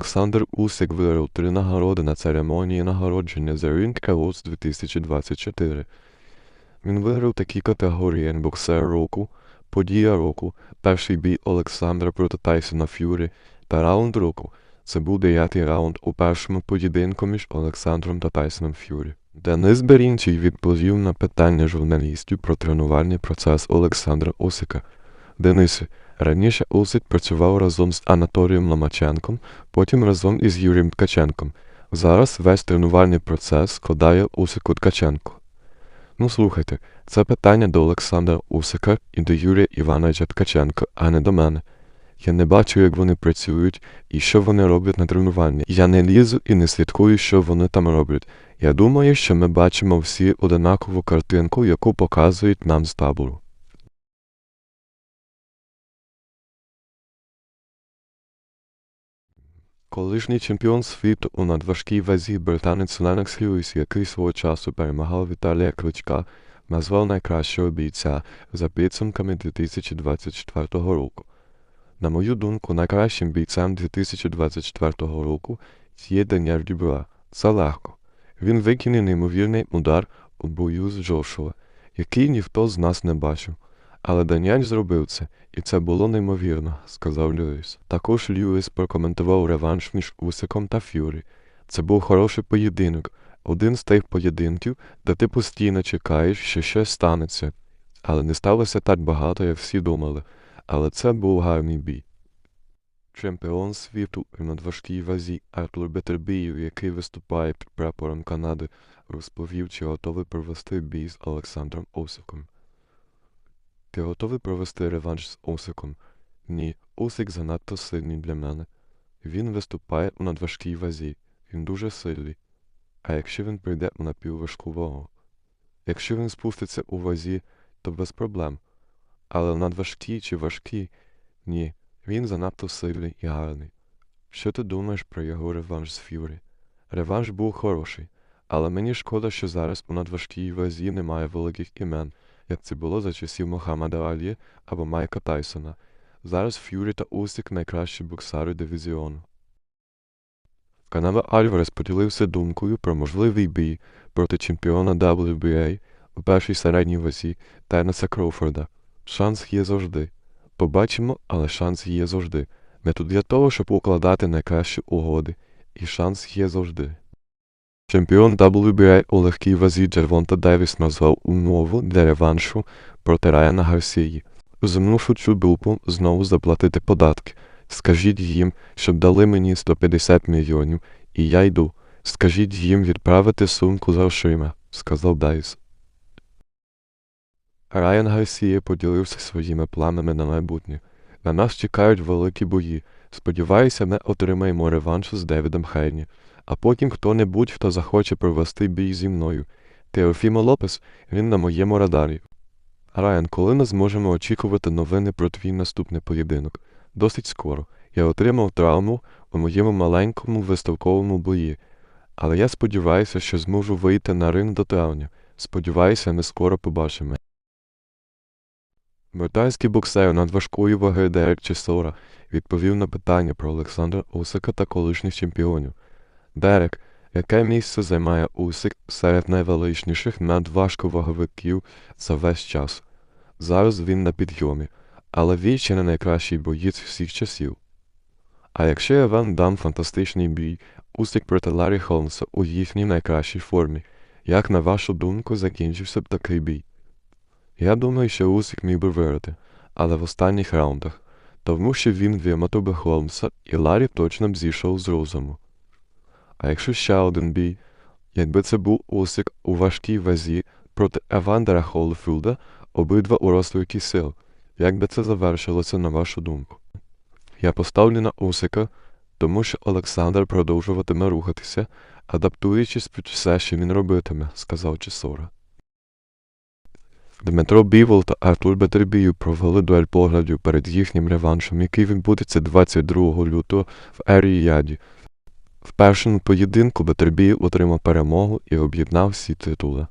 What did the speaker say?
Олександр Усик виграв три нагороди на церемонії нагородження The Ring Awards 2024. Він виграв такі категорії боксер року, подія року, перший бій Олександра проти Тайсона Ф'юрі та раунд року. Це був дев'ятий раунд у першому поєдинку між Олександром та Тайсоном Ф'юрі. Денис Берінчий відповів на питання журналістів про тренувальний процес Олександра Усика. Денисе, раніше Усик працював разом з Анатолієм Ломаченком, потім разом із Юрієм Ткаченком. Зараз весь тренувальний процес складає Усику Ткаченко. Ну слухайте, це питання до Олександра Усика і до Юрія Івановича Ткаченка, а не до мене. Я не бачу, як вони працюють і що вони роблять на тренуванні. Я не лізу і не слідкую, що вони там роблять. Я думаю, що ми бачимо всі однакову картинку, яку показують нам з табору. Колишній чемпіон світу у надважкій вазі британець Ленокс Льюіс, який свого часу перемагав Віталія Кличка, назвав найкращого бійця за підсумками 2024 року. На мою думку, найкращим бійцем 2024 року є Даніель Дюбуа. Це легко. Він викине неймовірний удар у бою з Джошуа, який ніхто з нас не бачив. Але Даніель зробив це, і це було неймовірно, сказав Льюіс. Також Льюіс прокоментував реванш між Усиком та Ф'юрі. Це був хороший поєдинок, один з тих поєдинків, де ти постійно чекаєш, що щось станеться. Але не сталося так багато, як всі думали. Але це був гарний бій. Чемпіон світу у надважкій вазі Артур Бетербіїв, який виступає під прапором Канади, розповів, чи готовий провести бій з Олександром Осиком. Ти готовий провести реванш з Осиком? Ні, Осик занадто сильний для мене. Він виступає у надважкій вазі. Він дуже сильний. А якщо він прийде у напівважку вагу? Якщо він спуститься у вазі, то без проблем. Але надважкий чи важкий? Ні, він занадто сильний і гарний. Що ти думаєш про його реванш з Ф'юрі? Реванш був хороший, але мені шкода, що зараз у надважкій вазі немає великих імен, як це було за часів Мохаммада Алі або Майка Тайсона. Зараз Ф'юрі та Усик найкращі боксари дивізіону. Канава Альварес поділився думкою про можливий бій проти чемпіона WBA у першій середній вазі Теннеса Кроуфорда. Шанс є завжди. Побачимо, але шанс є завжди. Ми тут для того, щоб укладати найкращі угоди. І шанс є завжди. Чемпіон WBA у легкій вазі Джервонта Девіс назвав умову для реваншу проти Райана Гарсії. Цю групу знову заплатити податки. Скажіть їм, щоб дали мені 150 мільйонів, і я йду. Скажіть їм відправити сумку з грошима, сказав Дайс. Райан Гарсія поділився своїми планами на майбутнє. На нас чекають великі бої. Сподіваюся, ми отримаємо реванш з Девідом Хейні. А потім хто-небудь, хто захоче провести бій зі мною. Теофімо Лопес, він на моєму радарі. Райан, коли ми зможемо очікувати новини про твій наступний поєдинок? Досить скоро. Я отримав травму у моєму маленькому виставковому бої. Але я сподіваюся, що зможу вийти на ринг до травня. Сподіваюся, ми скоро побачимо. Британський боксер надважкої ваги Дерек Чесора відповів на питання про Олександра Усика та колишніх чемпіонів. Дерек, яке місце займає Усик серед найвеличніших надважковаговиків за весь час? Зараз він на підйомі, але він ще не найкращий боєць всіх часів. А якщо я вам дам фантастичний бій, Усик проти Ларі Холмса у їхній найкращій формі, як на вашу думку закінчився б такий бій? Я думаю, що Усик міг би виграти, але в останніх раундах, тому що він вимотав би Холмса і Ларі точно б зійшов з розуму. А якщо ще один бій, якби це був Усик у важкій вазі проти Евандера Холфілда, обидва у розстрілки сил, як би це завершилося на вашу думку? Я поставлю на Усика, тому що Олександр продовжуватиме рухатися, адаптуючись під все, що він робитиме, сказав Чесора. Дмитро Бівол та Артур Бетербію провели дуель поглядів перед їхнім реваншем, який відбудеться 22 лютого в Ерії Яді. В першому поєдинку Батербі отримав перемогу і об'єднав всі титули.